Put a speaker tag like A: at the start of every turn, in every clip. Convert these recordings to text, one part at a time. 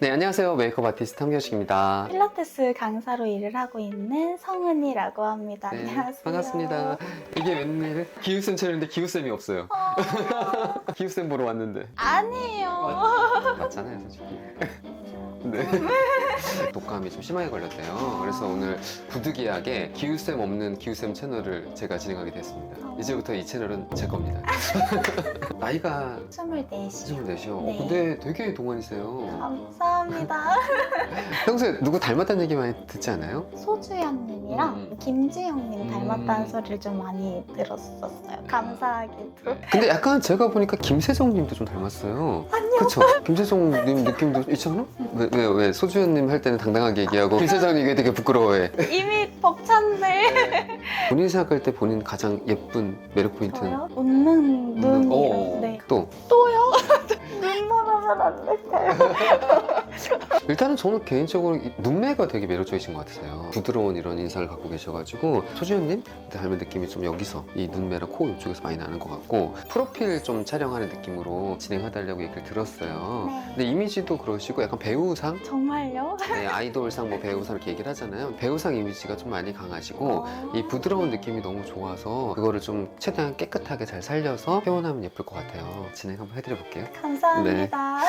A: 네, 안녕하세요. 메이크업 아티스트 함경식입니다.
B: 필라테스 강사로 일을 하고 있는 성은이라고 합니다.
A: 네,
B: 안녕하세요.
A: 반갑습니다. 이게 웬일? 기우쌤 채널인데 기우쌤이 없어요.
B: 어,
A: 기우쌤 보러 왔는데.
B: 아니에요.
A: 맞잖아요, 솔직히. 네. 독감이 좀 심하게 걸렸대요. 그래서 오늘 부득이하게 기우쌤 없는 기우쌤 채널을 제가 진행하게 됐습니다. 이제부터 이 채널은 제 겁니다. 나이가
B: 24시요.
A: 24시요.
B: 네.
A: 근데 되게 동안이세요.
B: 감사합니다.
A: 평소에 누구 닮았다는 얘기 많이 듣지 않아요?
B: 소주연님이랑
A: 음.
B: 김지영님
A: 음.
B: 닮았다는 소리를 좀 많이 들었었어요. 감사하게도.
A: 근데 약간 제가 보니까 김세정님도 좀 닮았어요.
B: 아니요.
A: 그쵸? 김세정님 느낌도 있지 않아? 왜, 왜, 왜? 소주연님 할 때는 당당하게 얘기하고 김세정님 이게 되게 부끄러워해.
B: 이미 벅찬데.
A: 본인 생각할 때 본인 가장 예쁜 매력 포인트는?
B: 저요? 웃는 눈이요.
A: 어,
B: 네.
A: 또
B: 또요? 눈만 하면 안 될까요?
A: 일단은 저는 개인적으로 이 눈매가 되게 매력적이신 것 같아요. 부드러운 이런 인상을 갖고 계셔가지고 소주연님 닮은 느낌이 좀 여기서 이 눈매랑 코 이쪽에서 많이 나는 것 같고 프로필 좀 촬영하는 느낌으로 진행해달라고 얘기를 들었어요.
B: 네.
A: 근데 이미지도 그러시고 약간 배우상
B: 정말요?
A: 네, 아이돌상 뭐 배우상 이렇게 얘기를 하잖아요. 배우상 이미지가 좀 많이 강하시고
B: 어.
A: 이 부드러운 느낌이 너무 좋아서 그거를 좀 최대한 깨끗하게 잘 살려서 표현하면 예쁠 것 같아요. 진행 한번 해드려 볼게요.
B: 감사합니다.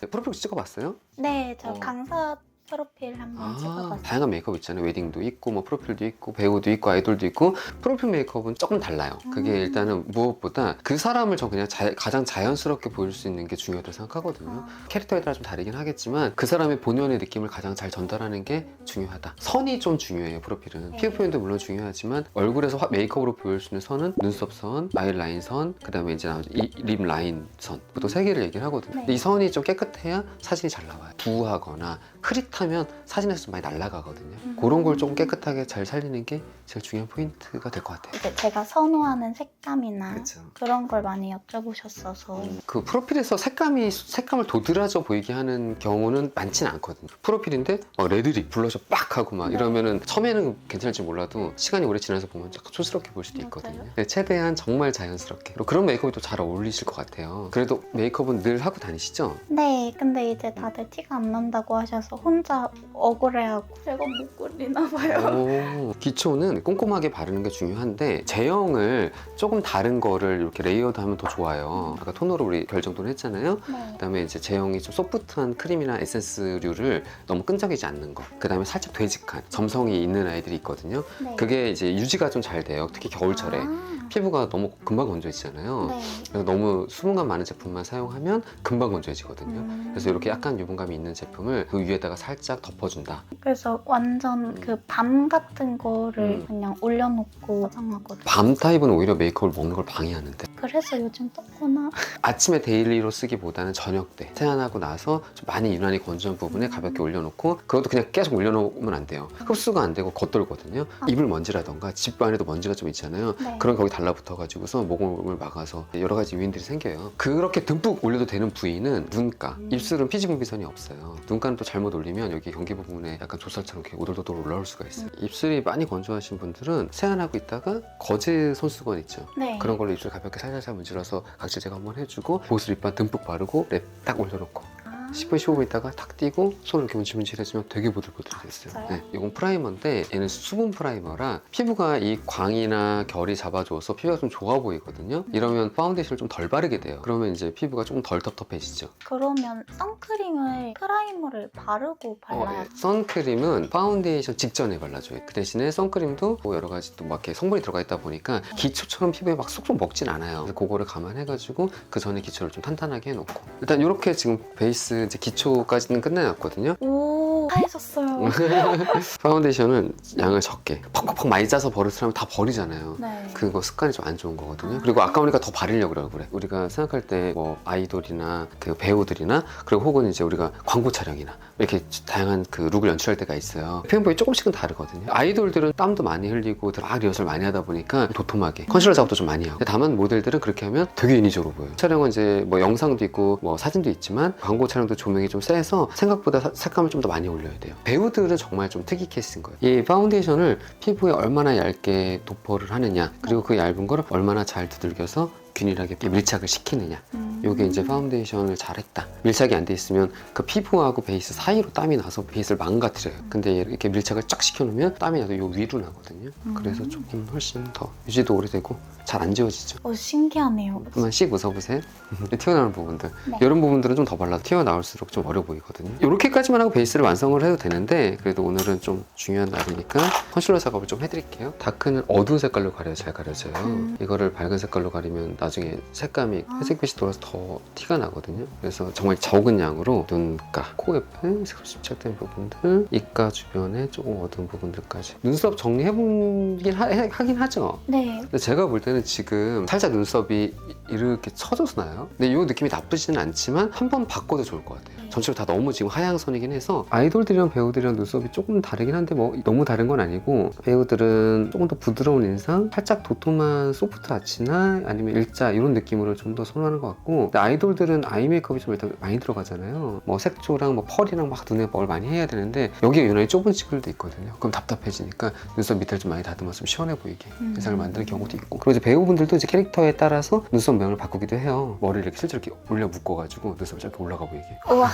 A: 네, 프로필 찍어봤어요?
B: 네, 저
A: 어.
B: 강사 프로필 한번
A: 아,
B: 찍어봤어요.
A: 다양한 메이크업 있잖아요. 웨딩도 있고 뭐 프로필도 있고 배우도 있고 아이돌도 있고 프로필 메이크업은 조금 달라요. 그게
B: 음.
A: 일단은 무엇보다 그 사람을 전 그냥 자- 가장 자연스럽게 보일 수 있는 게 중요하다고 생각하거든요.
B: 아,
A: 캐릭터에 따라 좀 다르긴 하겠지만 그 사람의 본연의 느낌을 가장 잘 전달하는 게 중요하다. 선이 좀 중요해요, 프로필은.
B: 네.
A: 피부 표현도 물론 중요하지만 얼굴에서 화- 메이크업으로 보일 수 있는 선은 눈썹 선, 마일 라인 선, 그 다음에 이제 이- 립 라인 선. 보통 세 개를 얘기를 하거든요.
B: 네.
A: 이 선이 좀 깨끗해야 사진이 잘 나와요. 부하거나 흐릿 하면 사진에서 좀 많이 날아가거든요.
B: 음.
A: 그런 걸 조금 깨끗하게 잘 살리는 게 제일 중요한 포인트가 될 것 같아요.
B: 이제 제가 선호하는 색감이나
A: 그렇죠.
B: 그런 걸 많이 여쭤보셨어서
A: 그 프로필에서 색감이 색감을 도드라져 보이게 하는 경우는 많지는 않거든요. 프로필인데 막 레드립 블러셔 빡 하고 막
B: 네.
A: 이러면은 처음에는 괜찮을지 몰라도 시간이 오래 지나서 보면 약간 촌스럽게 보일 수도 있거든요.
B: 맞아요.
A: 근데 최대한 정말 자연스럽게 그리고 그런 메이크업이 또 잘 어울리실 것 같아요. 그래도 메이크업은 늘 하고 다니시죠?
B: 네, 근데 이제 다들 티가 안 난다고 하셔서 혼자 억울해하고 제가 못 그리나 봐요.
A: 오, 기초는 꼼꼼하게 바르는 게 중요한데 제형을 조금 다른 거를 이렇게 레이어드하면 더 좋아요. 아까 토너로 우리 결정도를 했잖아요.
B: 네.
A: 그다음에 이제 제형이 좀 소프트한 크림이나 에센스류를 너무 끈적이지 않는 거. 그다음에 살짝 되직한 점성이 있는 아이들이 있거든요.
B: 네.
A: 그게 이제 유지가 좀 잘 돼요. 특히 겨울철에
B: 아,
A: 피부가 너무 금방 건조해지잖아요.
B: 네.
A: 그래서 너무 수분감 많은 제품만 사용하면 금방 건조해지거든요.
B: 음.
A: 그래서 이렇게 약간 유분감이 있는 제품을 그 위에다가 살짝 덮어준다.
B: 그래서 완전 그 밤 같은 거를
A: 음.
B: 그냥 올려놓고 화장하거든요.
A: 밤 타입은 오히려 메이크업을 먹는 걸 방해하는데
B: 그래서 요즘 떴구나.
A: 아침에 데일리로 쓰기보다는 저녁 때 세안하고 나서 좀 많이 유난히 건조한 부분에 가볍게 올려놓고 그것도 그냥 계속 올려놓으면 안 돼요 흡수가 안 되고 겉돌거든요
B: 아.
A: 이불 먼지라던가 집 안에도 먼지가 좀 있잖아요
B: 네.
A: 그런 거기 달라붙어 가지고서 모공을 막아서 여러 가지 요인들이 생겨요 그렇게 듬뿍 올려도 되는 부위는 눈가
B: 음.
A: 입술은 피지분비선이 없어요 눈가는 또 잘못 올리면 여기 경기 부분에 약간 조살처럼 이렇게 오돌도돌 올라올 수가 있어요
B: 음.
A: 입술이 많이 건조하신 분들은 세안하고 있다가 거즈 손수건 있죠
B: 네.
A: 그런 걸로 입술 가볍게 살살살 문질러서 각질 제거 한번 해주고 보습 립밤 듬뿍 바르고 랩 딱 올려놓고
B: 아,
A: 10분 15분 있다가 탁 띄고 손을 이렇게 문질문질 해주면 되게 보들보들해졌어요.
B: 진짜요?
A: 네, 이건 프라이머인데 얘는 수분 프라이머라 피부가 이 광이나 결이 잡아줘서 피부가 좀 좋아 보이거든요. 이러면 파운데이션을 좀 덜 바르게 돼요. 그러면 이제 피부가 조금 덜 텁텁해지죠.
B: 그러면 선크림을 프라이머를 바르고
A: 어,
B: 발라야
A: 예. 선크림은 파운데이션 직전에 발라줘요. 그 대신에 선크림도 뭐 여러 가지 또 막 이렇게 성분이 들어가 있다 보니까 기초처럼 피부에 막 쏙쏙 먹진 않아요. 그래서 그거를 감안해가지고 그 전에 기초를 좀 탄탄하게 해놓고 일단 이렇게 지금 베이스 이제 기초까지는 끝내놨거든요.
B: 오, 하얘졌어요.
A: 파운데이션은 양을 적게 퍽퍽퍽 많이 짜서 버릇을 하면 다 버리잖아요.
B: 네.
A: 그거 습관이 좀 안 좋은 거거든요.
B: 아.
A: 그리고 아까우니까 더 바르려고 그래. 우리가 생각할 때 뭐 아이돌이나 그 배우들이나 그리고 혹은 이제 우리가 광고 촬영이나 이렇게 다양한 그 룩을 연출할 때가 있어요. 표현법이 조금씩은 다르거든요. 아이돌들은 땀도 많이 흘리고 막 리허설 많이 하다 보니까 도톰하게 컨실러 작업도 좀 많이 하고. 다만 모델들은 그렇게 하면 되게 인위적으로 보여요. 촬영은 이제 뭐 영상도 있고 뭐 사진도 있지만 광고 촬영도 조명이 좀 세서 생각보다 사- 색감을 좀 더 많이 올려야 돼요. 배우들은 정말 좀 특이 케이스인 거예요. 이 파운데이션을 피부에 얼마나 얇게 도포를 하느냐 그리고 그 얇은 거를 얼마나 잘 두들겨서 균일하게 밀착을 시키느냐.
B: 음.
A: 요게 이제 파운데이션을 잘했다. 밀착이 안 돼 있으면 그 피부하고 베이스 사이로 땀이 나서 베이스를 망가뜨려요. 근데 이렇게 밀착을 쫙 시켜놓으면 땀이 나도 요 위로 나거든요. 그래서
B: 음.
A: 조금 훨씬 더 유지도 오래되고 잘 안 지워지죠.
B: 어, 신기하네요.
A: 한번 씩 웃어보세요. 튀어나오는 부분들.
B: 네.
A: 이런 부분들은 좀 더 발라도 튀어나올수록 좀 어려 보이거든요. 이렇게까지만 하고 베이스를 완성을 해도 되는데 그래도 오늘은 좀 중요한 날이니까 컨실러 작업을 좀 해드릴게요. 다크는 어두운 색깔로 가려야 잘 가려져요.
B: 음.
A: 이거를 밝은 색깔로 가리면 나 중에 색감이
B: 아.
A: 회색빛이 돌아서 더 티가 나거든요 그래서 정말 적은 양으로 눈가, 코 옆에 집착된 부분들 입가 주변에 조금 어두운 부분들까지 눈썹 정리해보긴 하, 해- 하긴 하죠
B: 네.
A: 근데 제가 볼 때는 지금 살짝 눈썹이 이렇게 처져서 나요. 근데 이 느낌이 나쁘지는 않지만 한 번 바꿔도 좋을 것 같아요.
B: 네.
A: 전체로 다 너무 지금 하향선이긴 해서 아이돌들이랑 배우들이랑 눈썹이 조금 다르긴 한데 뭐 너무 다른 건 아니고 배우들은 조금 더 부드러운 인상, 살짝 도톰한 소프트 아치나 아니면 일자 이런 느낌으로 좀 더 선호하는 것 같고 근데 아이돌들은 아이 메이크업이 좀 일단 많이 들어가잖아요. 뭐 색조랑 뭐 펄이랑 막 눈에 뭘 많이 해야 되는데 여기가 유난히 좁은 치글도 있거든요. 그럼 답답해지니까 눈썹 밑을 좀 많이 다듬어서 좀 시원해 보이게
B: 음.
A: 인상을 만드는 경우도 있고 그리고 이제 배우분들도 이제 캐릭터에 따라서 눈썹 모양을 바꾸기도 해요 머리를 이렇게 실제로 이렇게 올려 묶어가지고 눈썹이 짧게 올라가 보이게
B: 우와,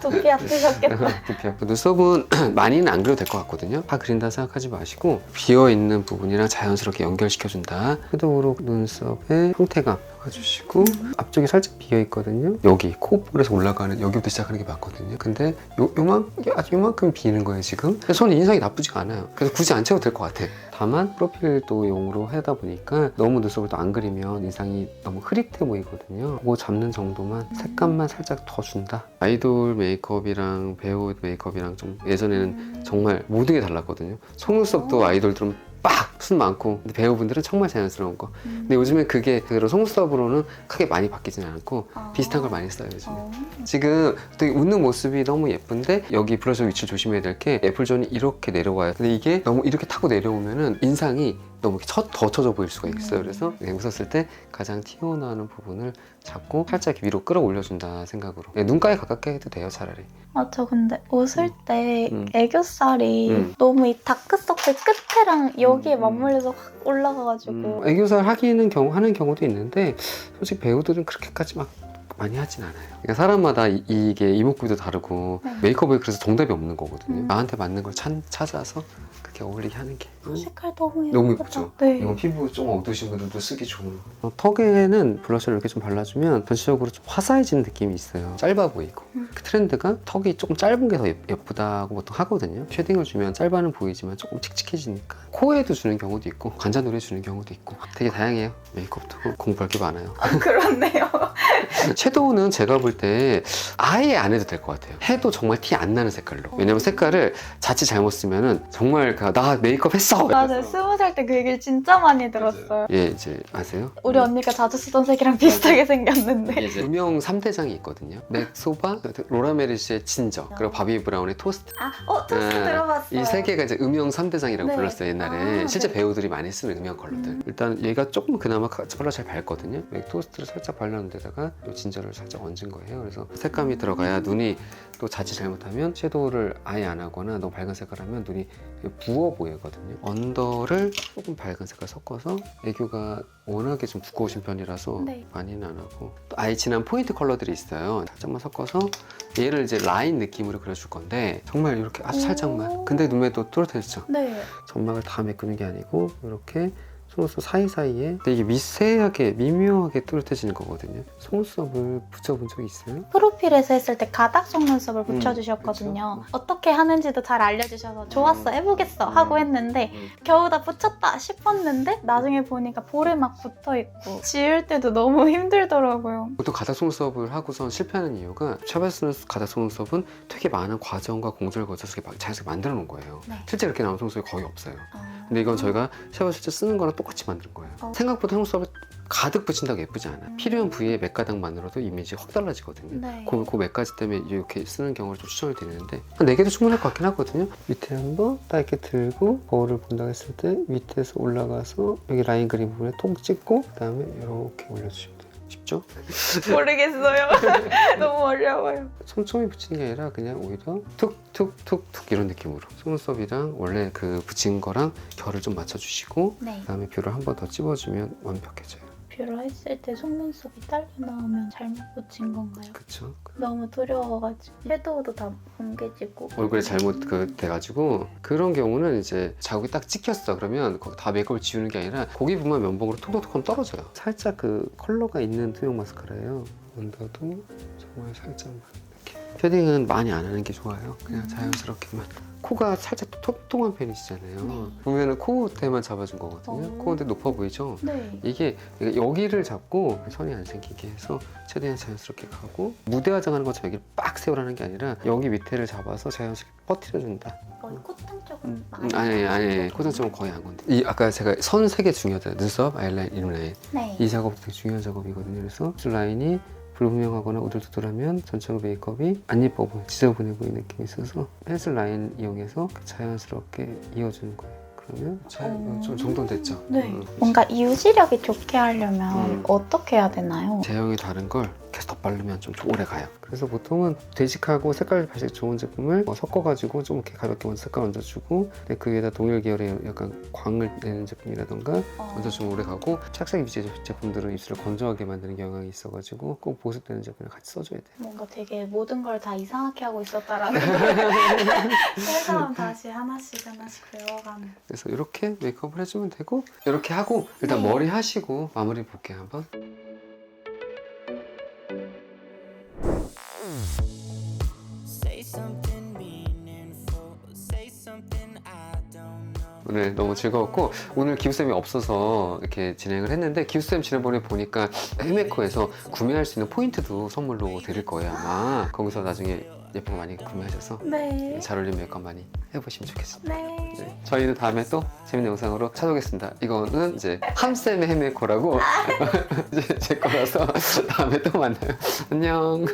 B: 두피 아프셨겠다.
A: 두피야. 눈썹은 많이는 안 그려도 될 것 같거든요 다 그린다 생각하지 마시고 비어 있는 부분이랑 자연스럽게 연결시켜준다 섀도우로 눈썹의 형태감 해주시고 앞쪽이 살짝 비어있거든요. 여기 코볼에서 올라가는 여기부터 시작하는 게 맞거든요. 근데 요, 요만, 요만큼 비는 거예요 지금. 저는 인상이 나쁘지가 않아요. 그래서 굳이 안 채워도 될 것 같아. 다만 프로필도 용으로 하다 보니까 너무 눈썹을 또 안 그리면 인상이 너무 흐릿해 보이거든요. 그거 잡는 정도만 색감만 살짝 더 준다. 아이돌 메이크업이랑 배우 메이크업이랑 좀 예전에는 정말 모든 게 달랐거든요. 속눈썹도
B: 어.
A: 아이돌들은 빡! 숱 많고 근데 배우분들은 정말 자연스러운 거
B: 음.
A: 근데 요즘엔 그게 그대로 속눈썹으로는 크게 많이 바뀌지는 않고
B: 아.
A: 비슷한 걸 많이 써요 요즘
B: 어.
A: 지금 되게 웃는 모습이 너무 예쁜데 여기 브러쉬 위치 조심해야 될 게 애플존이 이렇게 내려와요 근데 이게 너무 이렇게 타고 내려오면은 인상이 너무 더 처져 보일 수가 있어요
B: 음.
A: 그래서 웃었을 때 가장 튀어나오는 부분을 잡고 살짝 위로 끌어올려준다 생각으로 네, 눈가에 가깝게 해도 돼요 차라리
B: 아, 저 근데 웃을 때
A: 음.
B: 애교살이
A: 음.
B: 너무 이 다크서클 끝에랑 여기에
A: 음.
B: 맞물려서 확 올라가가지고
A: 음, 애교살 하기는 경우 하는 경우도 있는데 솔직히 배우들은 그렇게까지 막 많이 하진 않아요. 그러니까 사람마다 이, 게 이목구비도 다르고
B: 네.
A: 메이크업에 그래서 정답이 없는 거거든요.
B: 음.
A: 나한테 맞는 걸 찾, 찾아서 그렇게 어울리게 하는 게
B: 색깔 너무 예쁘다.
A: 너무 예쁘죠?
B: 네.
A: 이건 피부 좀 어두우신 분들도 쓰기 좋은 어, 턱에는 블러셔를 이렇게 좀 발라주면 전체적으로 좀 화사해지는 느낌이 있어요 짧아 보이고
B: 음.
A: 그 트렌드가 턱이 조금 짧은 게 더 예쁘다고 보통 하거든요 쉐딩을 주면 짧아는 보이지만 조금 칙칙해지니까 코에도 주는 경우도 있고 관자놀이 주는 경우도 있고 되게 다양해요 메이크업도 공부할 게 많아요
B: 아, 그렇네요.
A: 섀도우는 제가 볼 때 아예 안 해도 될 것 같아요. 해도 정말 티 안 나는 색깔로. 왜냐면 색깔을 자칫 잘못 쓰면은 정말 그, 나 메이크업 했어.
B: 맞아요. 스무 살 때 그 얘기를 진짜 많이 들었어요.
A: 예, 이제 아세요?
B: 우리 언니가 자주 쓰던 색이랑 비슷하게 생겼는데.
A: 이제 음영 3대장이 있거든요. 맥소바, 로라 메르시의 진저, 그리고 바비 브라운의 토스트.
B: 아, 어, 토스
A: 네.
B: 들어봤어요.
A: 이 세 개가 이제 음영 3대장이라고
B: 네.
A: 불렀어요, 옛날에.
B: 아,
A: 실제
B: 네.
A: 배우들이 많이 쓰는 음영 컬러들.
B: 음.
A: 일단 얘가 조금 그나마 가- 컬러 잘 밝거든요. 맥 토스트를 살짝 발라놓은 데다가 요 진저를 살짝 얹은 거예요. 그래서 색감이 들어가야 눈이 또 자칫 잘못하면 섀도우를 아예 안 하거나 너무 밝은 색깔 하면 눈이 부어 보이거든요. 언더를 조금 밝은 색깔 섞어서 애교가 워낙에 좀 두꺼우신 편이라서
B: 네.
A: 많이는 안 하고 또 아예 진한 포인트 컬러들이 있어요. 살짝만 섞어서 얘를 이제 라인 느낌으로 그려줄 건데 정말 이렇게 아주 살짝만.
B: 오.
A: 근데 눈에도 뚜렷해지죠.
B: 네.
A: 점막을 다 메꾸는 게 아니고 이렇게 속눈썹 사이사이에 근데 이게 미세하게 미묘하게 뚜렷해지는 거거든요 속눈썹을 붙여본 적이 있어요?
B: 프로필에서 했을 때 가닥 속눈썹을
A: 음,
B: 붙여주셨거든요.
A: 그쵸.
B: 어떻게 하는지도 잘 알려주셔서 좋았어, 해보겠어
A: 음.
B: 하고 했는데 겨우 다 붙였다 싶었는데 나중에 보니까 볼에 막 붙어있고 지울 때도 너무 힘들더라고요.
A: 보통 가닥 속눈썹을 하고선 실패하는 이유가 샵에서 쓰는 가닥 속눈썹은 되게 많은 과정과 공정을 거쳐서 자연스럽게 만들어 놓은 거예요
B: 네.
A: 실제 이렇게 나온 속눈썹이 거의 없어요
B: 아.
A: 근데 이건 저희가 샵에서 실제 쓰는 거랑 똑같이 만든 거예요
B: 어.
A: 생각보다 속눈썹을 가득 붙인다고 예쁘지 않아
B: 음.
A: 필요한 부위에 몇 가닥만으로도 이미지 확 달라지거든요
B: 네.
A: 그, 그몇 가지 때문에 이렇게 쓰는 경우를 좀 추천을 드리는데 한 4개도 충분할 것 같긴 하거든요 밑에 한번 딱 이렇게 들고 거울을 본다고 했을 때 밑에서 올라가서 여기 라인 그린 부분에 톡 찍고 그 다음에 이렇게 올려주시면 쉽죠?
B: 모르겠어요. 너무 어려워요.
A: 촘촘히 붙이는 게 아니라 그냥 오히려 툭툭툭툭 이런 느낌으로 속눈썹이랑 원래 그 붙인 거랑 결을 좀 맞춰주시고
B: 네.
A: 그 다음에 뷰를 한 번 더 찝어주면 완벽해져요
B: 뷰러 했을 때 속눈썹이 딸려 나오면 잘못 붙인 건가요?
A: 그쵸?
B: 너무 두려워가지고. 섀도우도 다 뭉개지고.
A: 얼굴에 잘못 그 돼가지고 그런 경우는 이제 자국이 딱 찍혔어. 그러면 거기 다 메이크업을 지우는 게 아니라 고기 부만 면봉으로 톡톡톡 떨어져요. 살짝 그 컬러가 있는 투명 마스카라예요. 언더도 정말 살짝만 이렇게. 쉐딩은 많이 안 하는 게 좋아요. 그냥
B: 음.
A: 자연스럽게만 코가 살짝 통통한 편이시잖아요.
B: 네.
A: 보면은 코대만 잡아준 거거든요.
B: 어.
A: 코인데 높아 보이죠?
B: 네.
A: 이게 여기를 잡고 선이 안 생기게 해서 최대한 자연스럽게 가고 무대 화장하는 것처럼 여기를 빡 세우라는 게 아니라 여기 밑에를 잡아서 자연스럽게 퍼뜨려준다.
B: 거의 콧등 쪽은
A: 음,
B: 많이
A: 아니 아니 코장점은 거의 안 건데. 이 아까 제가 선 세 개 중요하다. 눈썹 아이라인 인라인.
B: 네.
A: 이 작업도 되게 중요한 작업이거든요. 그래서 줄 라인이 불분명하거나 우둘투둘하면 전체적으로 메이크업이 안 예뻐 보여 지저분해 보이는 느낌이 있어서 펜슬 라인 이용해서 자연스럽게 이어주는 거예요 그러면 자,
B: 어.
A: 좀 정돈 됐죠
B: 네.
A: 음.
B: 뭔가 유지력이 좋게 하려면
A: 음.
B: 어떻게 해야 되나요?
A: 제형이 다른 걸 계속 덧바르면 좀 오래 가요. 그래서 보통은 되직하고 색깔 발색 좋은 제품을 어, 섞어가지고 좀 이렇게 가볍게 먼저 색깔 얹어주고 근데 그 위에다 동일 계열의 약간 광을 내는 제품이라던가
B: 어,
A: 얹어주면 오래 가고 착색 유지 제품들은 입술을 건조하게 만드는 경향이 있어가지고 꼭 보습되는 제품을 같이 써줘야 돼요.
B: 뭔가 되게 모든 걸 다 이상하게 하고 있었다라는 새삼 다시 하나씩 하나씩 배워가는
A: 그래서 이렇게 메이크업을 해주면 되고 이렇게 하고 일단
B: 네.
A: 머리 하시고 마무리 볼게요 한번. 오늘 너무 즐거웠고 오늘 기우쌤이 없어서 이렇게 진행을 했는데 기우쌤 지난번에 보니까 헬메코에서 구매할 수 있는 포인트도 선물로 드릴 거예요 아마 거기서 나중에 예쁜 거 많이 구매하셔서
B: 네.
A: 잘 어울리는 메이크업 많이 해보시면 좋겠습니다
B: 네.
A: 네. 저희는 다음에 또 재밌는 영상으로 찾아오겠습니다 이거는 이제 함쌤의 헬메코라고 이제 제 거라서 다음에 또 만나요 안녕